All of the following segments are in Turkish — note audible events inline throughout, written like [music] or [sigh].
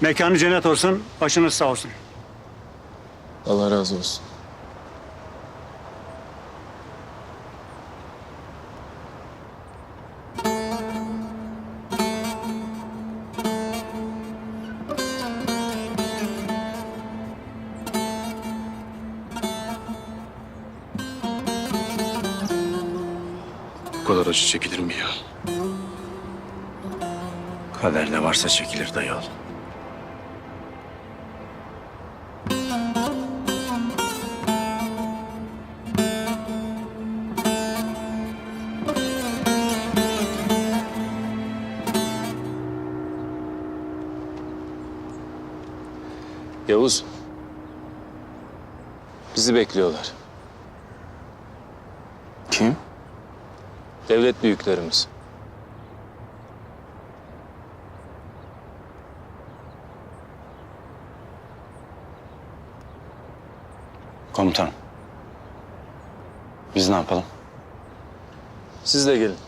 Mekanı cennet olsun, başınız sağ olsun. Allah razı olsun. Bu kadar acı çekilir mi ya? Kaderde varsa çekilir dayı oğlum. Bizi bekliyorlar. Kim? Devlet büyüklerimiz. Komutanım. Biz ne yapalım? Siz de gelin.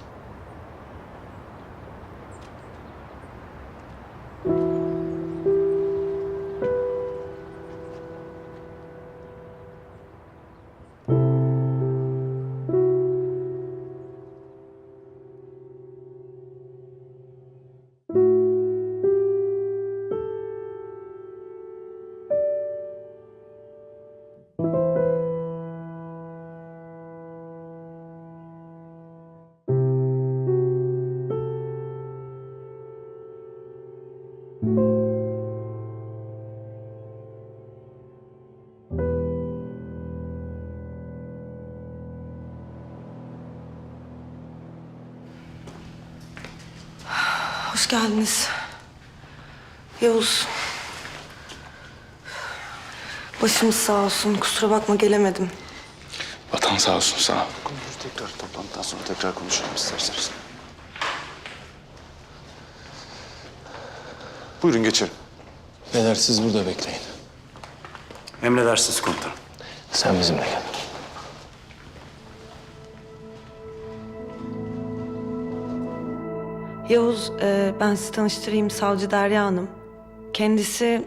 Hoş geldiniz. Yavuz. Başımız sağ olsun. Kusura bakma gelemedim. Vatan sağ olsun sağ ol. Tekrar toplantıdan sonra tekrar konuşalım isterseniz. Buyurun geçelim. Beyler siz burada bekleyin. Emredersiniz komutanım. Sen bizimle gel. Yavuz, e, ben sizi tanıştırayım. Savcı Derya Hanım. Kendisi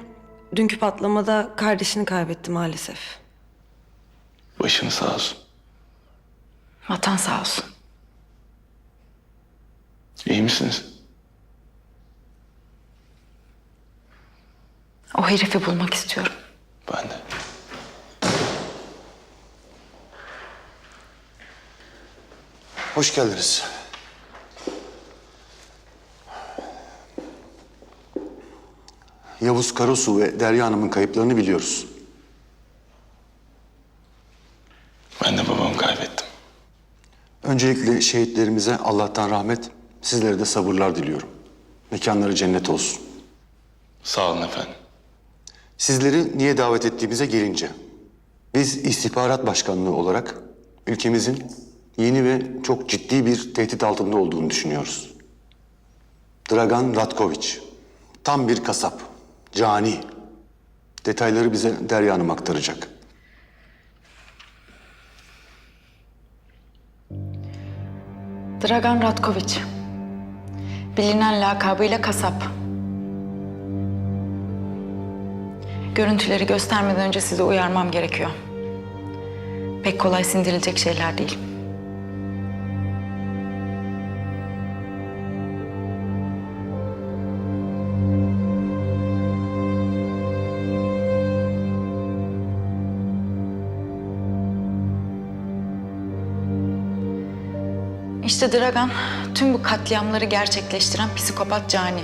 dünkü patlamada kardeşini kaybetti maalesef. Başını sağ olsun. Vatan sağ olsun. İyi misiniz? O herifi bulmak istiyorum. Ben de. Hoş geldiniz. Yavuz Karasu ve Derya Hanım'ın kayıplarını biliyoruz. Ben de babamı kaybettim. Öncelikle şehitlerimize Allah'tan rahmet, sizlere de sabırlar diliyorum. Mekanları cennet olsun. Sağ olun efendim. Sizleri niye davet ettiğimize gelince, biz istihbarat başkanlığı olarak ülkemizin yeni ve çok ciddi bir tehdit altında olduğunu düşünüyoruz. Dragan Ratkoviç, tam bir kasap, cani. Detayları bize Derya Hanım aktaracak. Dragan Ratkoviç. Bilinen lakabıyla kasap. Görüntüleri göstermeden önce sizi uyarmam gerekiyor. Pek kolay sindirilecek şeyler değil. İşte Dragan tüm bu katliamları gerçekleştiren psikopat cani.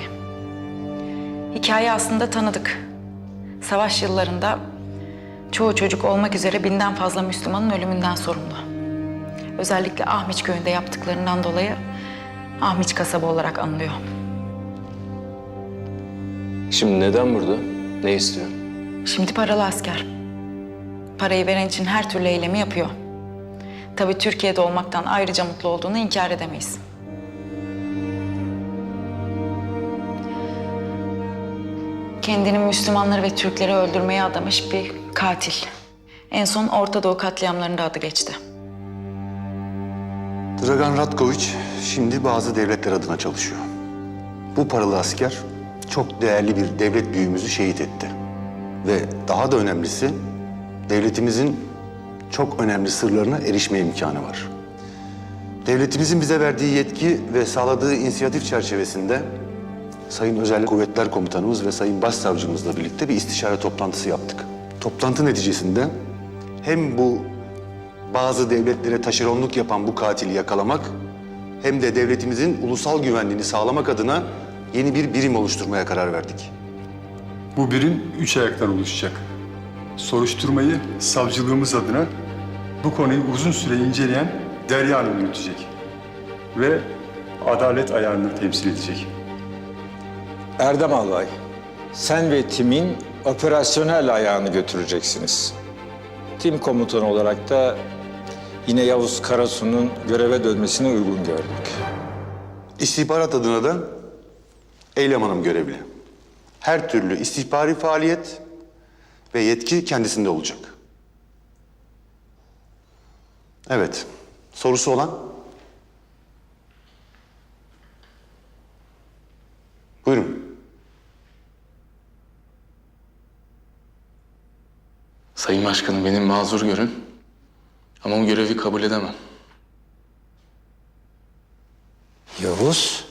Hikaye aslında tanıdık. Savaş yıllarında çoğu çocuk olmak üzere binden fazla Müslümanın ölümünden sorumlu. Özellikle Ahmiç köyünde yaptıklarından dolayı Ahmiç kasabı olarak anılıyor. Şimdi neden burada? Ne istiyor? Şimdi paralı asker. Parayı veren için her türlü eylemi yapıyor. Tabii Türkiye'de olmaktan ayrıca mutlu olduğunu inkar edemeyiz. Kendini Müslümanları ve Türkleri öldürmeye adamış bir katil. En son Orta Doğu katliamlarında adı geçti. Dragan Ratkoviç şimdi bazı devletler adına çalışıyor. Bu paralı asker çok değerli bir devlet büyüğümüzü şehit etti. Ve daha da önemlisi devletimizin çok önemli sırlarına erişme imkanı var. Devletimizin bize verdiği yetki ve sağladığı inisiyatif çerçevesinde Sayın Özel Kuvvetler Komutanımız ve Sayın Başsavcımızla birlikte bir istişare toplantısı yaptık. Toplantı neticesinde hem bu bazı devletlere taşeronluk yapan bu katili yakalamak hem de devletimizin ulusal güvenliğini sağlamak adına yeni bir birim oluşturmaya karar verdik. Bu birim üç ayaktan oluşacak. Soruşturmayı savcılığımız adına bu konuyu uzun süre inceleyen Derya Hanım yürütecek. Ve adalet ayarını temsil edecek. Erdem Albay, sen ve timin operasyonel ayağını götüreceksiniz. Tim komutanı olarak da yine Yavuz Karasu'nun göreve dönmesini uygun gördük. İstihbarat adına da Eylem Hanım görevli. Her türlü istihbari faaliyet ve yetki kendisinde olacak. Evet, sorusu olan? Buyurun. Sayın Başkanım benim mazur görün. Ama bu görevi kabul edemem. Yavuz?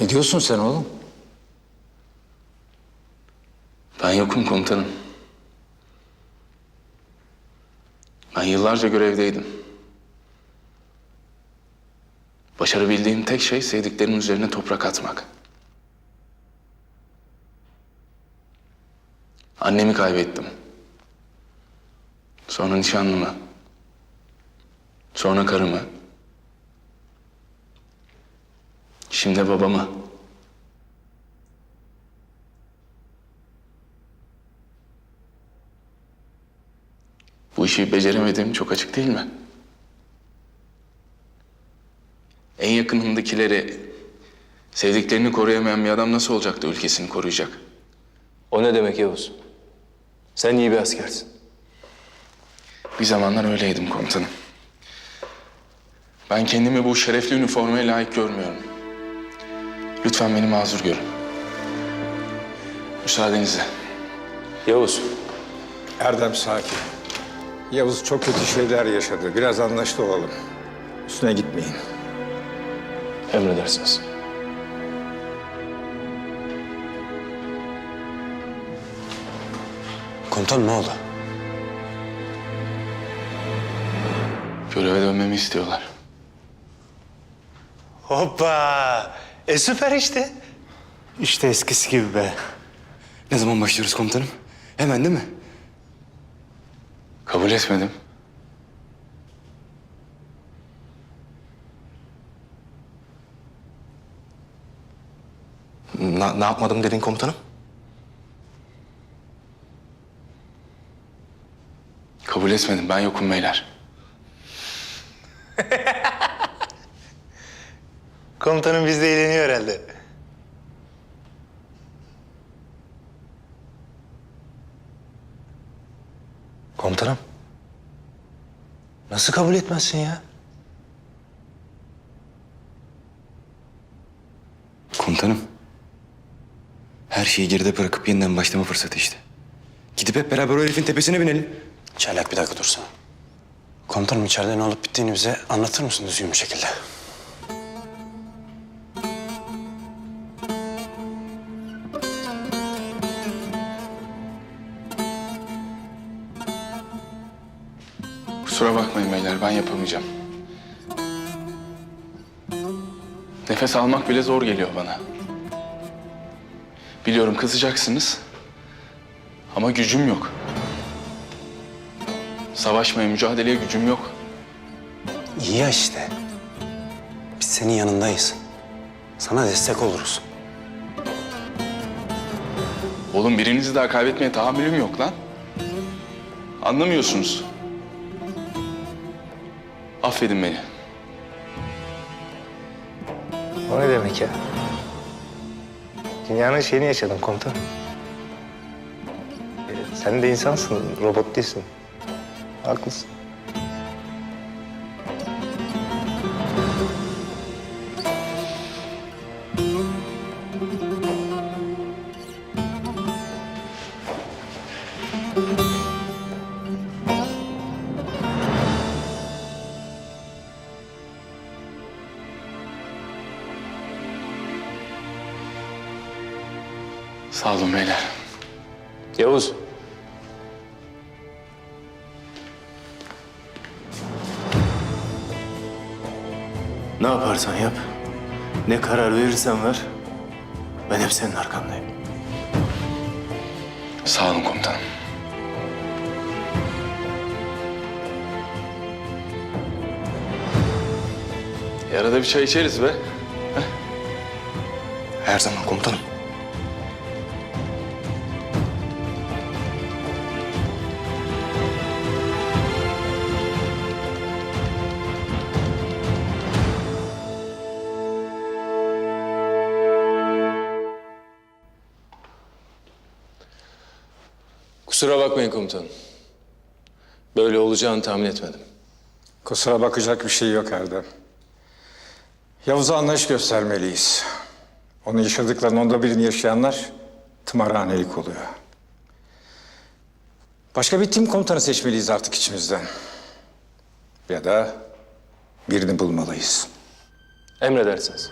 Ne diyorsun sen oğlum? Yokum komutanım. Ben yıllarca görevdeydim. Başarabildiğim tek şey sevdiklerimin üzerine toprak atmak. Annemi kaybettim. Sonra nişanlımı. Sonra karımı. Şimdi babamı. Bu işi beceremedim çok açık değil mi? En yakınındakileri, sevdiklerini koruyamayan bir adam nasıl olacak da ülkesini koruyacak? O ne demek Yavuz? Sen iyi bir askersin. Bir zamanlar öyleydim komutanım. Ben kendimi bu şerefli üniformaya layık görmüyorum. Lütfen beni mazur görün. Müsaadenizle. Yavuz, Erdem sakin. Yavuz çok kötü şeyler yaşadı. Biraz anlaşlı olalım. Üstüne gitmeyin. emredersiniz. Komutanım ne oldu? Göreve dönmemi istiyorlar. Hoppa! E süper işte. İşte eskisi gibi be. Ne zaman başlıyoruz komutanım? Hemen değil mi? Kabul etmedim. Na- ne yapmadım dedin komutanım? Kabul etmedim. Ben yokum beyler. [laughs] Komutanım bizde eğleniyor herhalde. Komutanım. Nasıl kabul etmezsin ya? Komutanım. Her şeyi geride bırakıp yeniden başlama fırsatı işte. Gidip hep beraber o herifin tepesine binelim. Çaylak bir dakika dursana. Komutanım içeride ne olup bittiğini bize anlatır mısın düzgün bir şekilde? Ben yapamayacağım. Nefes almak bile zor geliyor bana. Biliyorum kızacaksınız. Ama gücüm yok. Savaşmaya, mücadeleye gücüm yok. İyi ya işte. Biz senin yanındayız. Sana destek oluruz. Oğlum birinizi daha kaybetmeye tahammülüm yok lan. Anlamıyorsunuz. Affedin beni. O ne demek ya? Dünyanın şeyini yaşadın komutanım. E, Sen de insansın, robot değilsin. Haklısın. Sağ olun beyler. Yavuz. Ne yaparsan yap, ne karar verirsen ver, ben hep senin arkandayım. Sağ olun komutanım. E, arada bir çay içeriz be. Her zaman komutanım. Kusura bakmayın komutanım. Böyle olacağını tahmin etmedim. Kusura bakacak bir şey yok Erdem. Yavuz'a anlayış göstermeliyiz. Onun yaşadıklarının onda birini yaşayanlar tımarhanelik oluyor. Başka bir tim komutanı seçmeliyiz artık içimizden. Ya da birini bulmalıyız. Emredersiniz.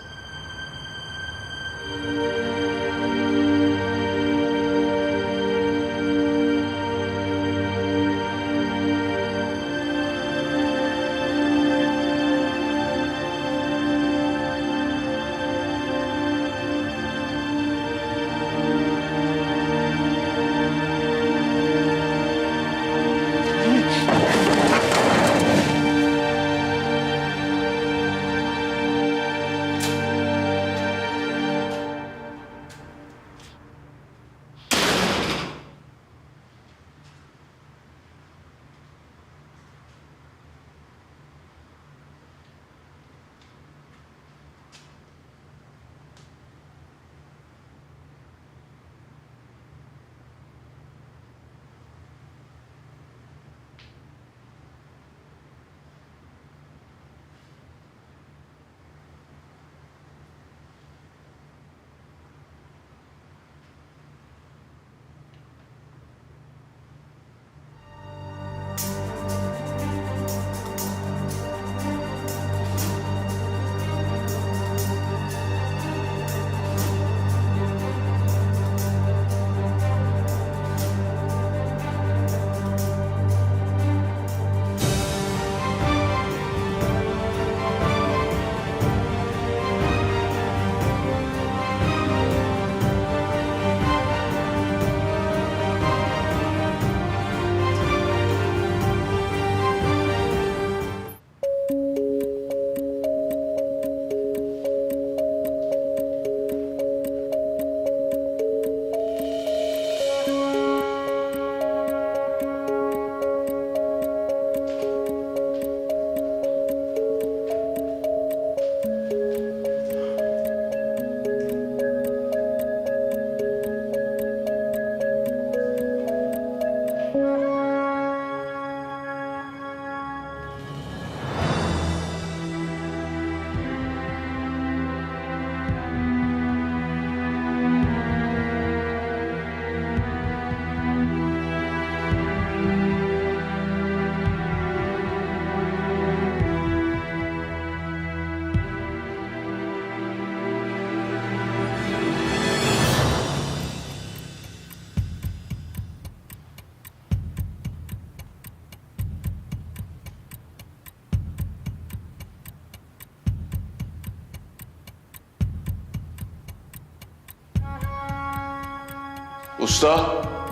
Usta.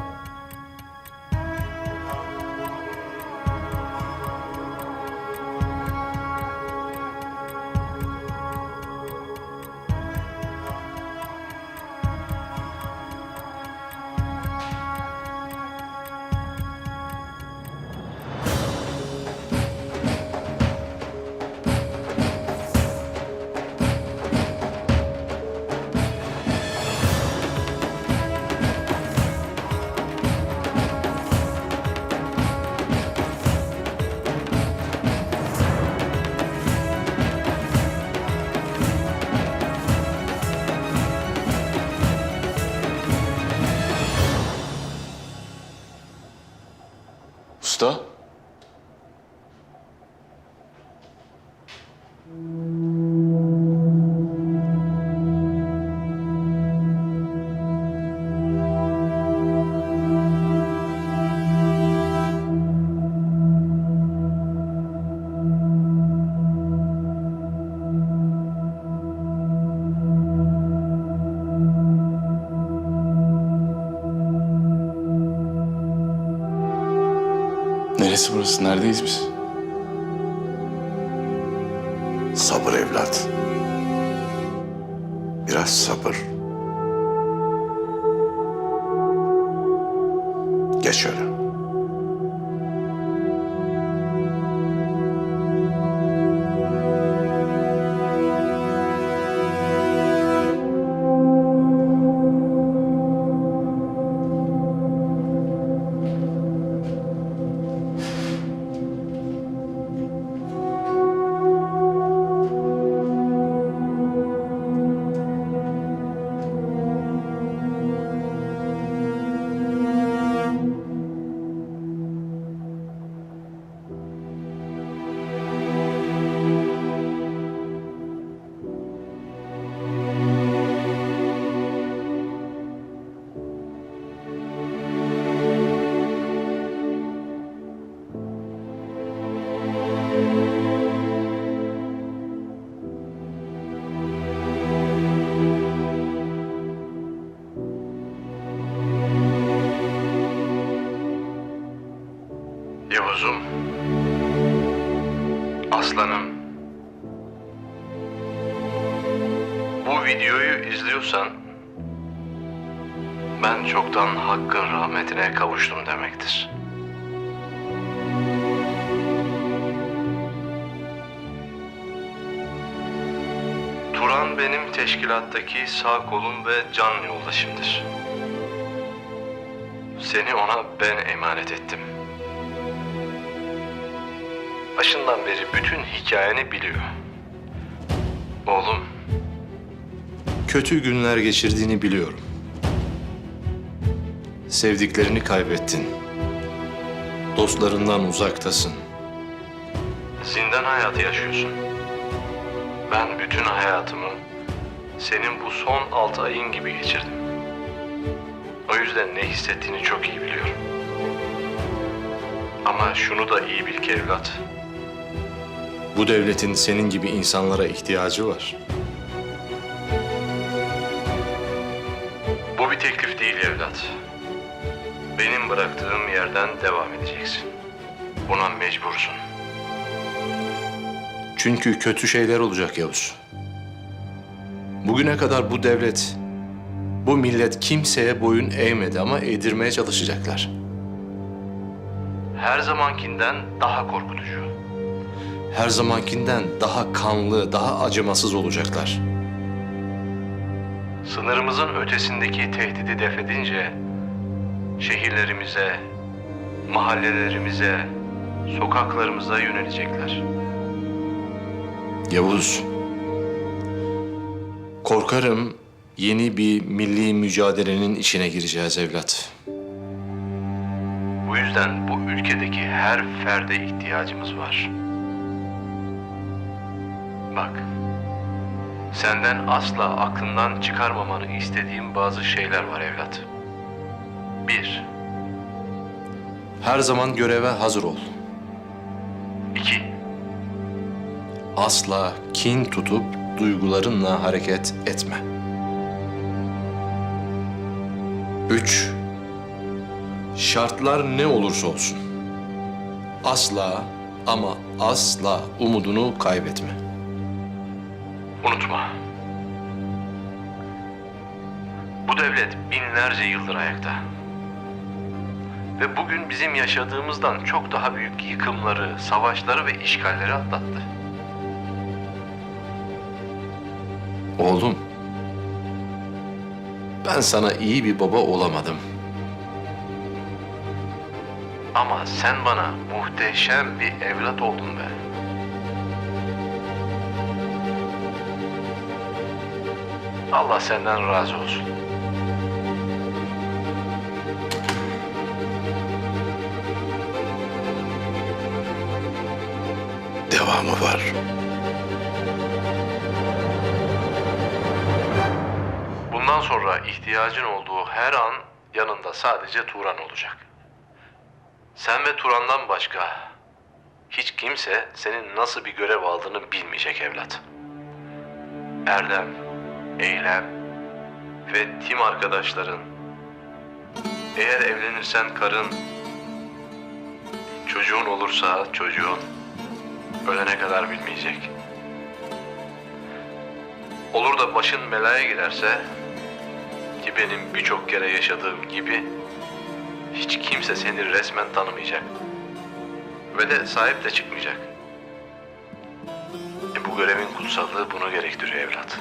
Usta. Neresi burası? Neredeyiz biz? Sabır evlat. Biraz sabır. Turan benim teşkilattaki sağ kolum ve can yoldaşımdır. Seni ona ben emanet ettim. Başından beri bütün hikayeni biliyor. Oğlum, kötü günler geçirdiğini biliyorum. Sevdiklerini kaybettin. Dostlarından uzaktasın. Zindan hayatı yaşıyorsun. Ben bütün hayatımı senin bu son altı ayın gibi geçirdim. O yüzden ne hissettiğini çok iyi biliyorum. Ama şunu da iyi bil ki evlat. Bu devletin senin gibi insanlara ihtiyacı var. Bu bir teklif değil evlat. Benim bıraktığım yerden devam edeceksin. Buna mecbursun. Çünkü kötü şeyler olacak Yavuz. Bugüne kadar bu devlet, bu millet kimseye boyun eğmedi ama eğdirmeye çalışacaklar. Her zamankinden daha korkutucu. Her zamankinden daha kanlı, daha acımasız olacaklar. Sınırımızın ötesindeki tehdidi defedince şehirlerimize, mahallelerimize, sokaklarımıza yönelecekler. Yavuz, korkarım yeni bir milli mücadelenin içine gireceğiz evlat. Bu yüzden bu ülkedeki her ferde ihtiyacımız var. Bak, senden asla aklından çıkarmamanı istediğim bazı şeyler var evlat. Bir, her zaman göreve hazır ol. Asla kin tutup duygularınla hareket etme. Üç, şartlar ne olursa olsun. Asla ama asla umudunu kaybetme. Unutma. Bu devlet binlerce yıldır ayakta. Ve bugün bizim yaşadığımızdan çok daha büyük yıkımları, savaşları ve işgalleri atlattı. Oğlum, ben sana iyi bir baba olamadım. Ama sen bana muhteşem bir evlat oldun be. Allah senden razı olsun. Devamı var. Bundan sonra ihtiyacın olduğu her an yanında sadece Turan olacak. Sen ve Turan'dan başka hiç kimse senin nasıl bir görev aldığını bilmeyecek evlat. Erdem, Eylem ve tim arkadaşların eğer evlenirsen karın Çocuğun olursa çocuğun ölene kadar bilmeyecek. Olur da başın belaya girerse ki benim birçok kere yaşadığım gibi hiç kimse seni resmen tanımayacak. Ve de sahip de çıkmayacak. E bu görevin kutsallığı bunu gerektiriyor evlat.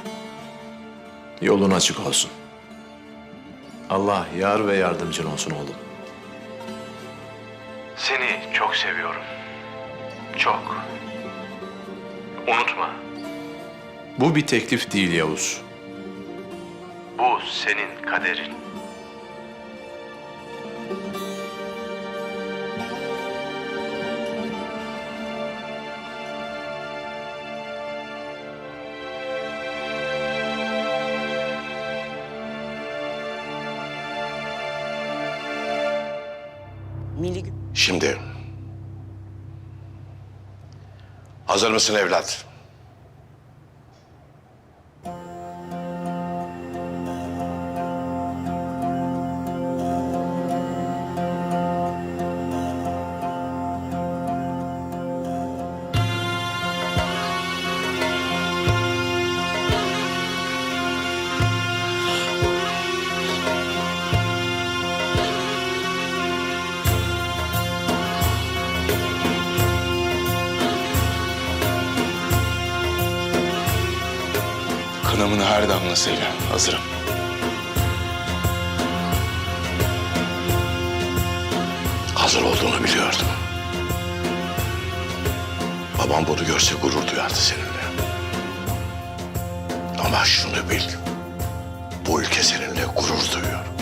Yolun açık olsun. Allah yar ve yardımcın olsun oğlum. Seni çok seviyorum. Çok. Unutma, Bu bir teklif değil Yavuz. Bu senin kaderin. Şimdi. Hazır mısın evlat? Damlasıyla hazırım. Hazır olduğunu biliyordum. Babam bunu görse gurur duyardı seninle. Ama şunu bil. Bu ülke seninle gurur duyuyor.